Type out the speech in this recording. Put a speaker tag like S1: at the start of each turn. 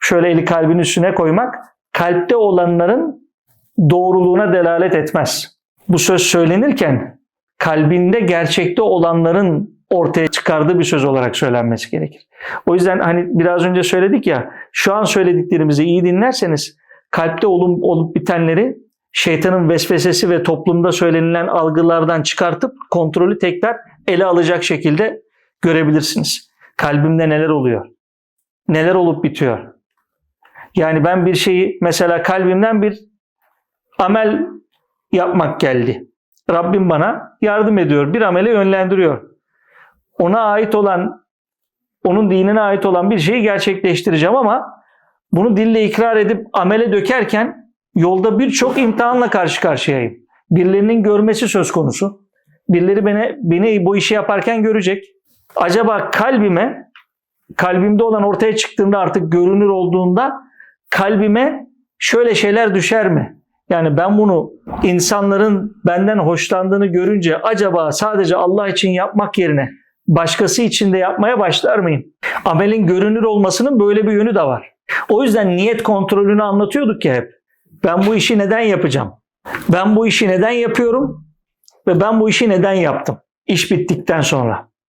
S1: şöyle eli kalbin üstüne koymak kalpte olanların doğruluğuna delalet etmez. Bu söz söylenirken kalbinde gerçekte olanların ortaya çıkardığı bir söz olarak söylenmesi gerekir. O yüzden hani biraz önce söyledik ya şu an söylediklerimizi iyi dinlerseniz kalpte olup, olup bitenleri şeytanın vesvesesi ve toplumda söylenilen algılardan çıkartıp kontrolü tekrar ele alacak şekilde görebilirsiniz. Kalbimde neler oluyor? Neler olup bitiyor? Yani ben bir şeyi mesela kalbimden bir amel yapmak geldi. Rabbim bana yardım ediyor. Bir amele yönlendiriyor. Ona ait olan, onun dinine ait olan bir şeyi gerçekleştireceğim ama bunu dille ikrar edip amele dökerken yolda birçok imtihanla karşı karşıyayım. Birilerinin görmesi söz konusu. Birileri beni, beni bu işi yaparken görecek. Acaba kalbime, kalbimde olan ortaya çıktığında artık görünür olduğunda kalbime şöyle şeyler düşer mi? Yani ben bunu insanların benden hoşlandığını görünce acaba sadece Allah için yapmak yerine başkası için de yapmaya başlar mıyım? Amelin görünür olmasının böyle bir yönü de var. O yüzden niyet kontrolünü anlatıyorduk ya hep. Ben bu işi neden yapacağım? Ben bu işi neden yapıyorum? Ve ben bu işi neden yaptım? İş bittikten sonra.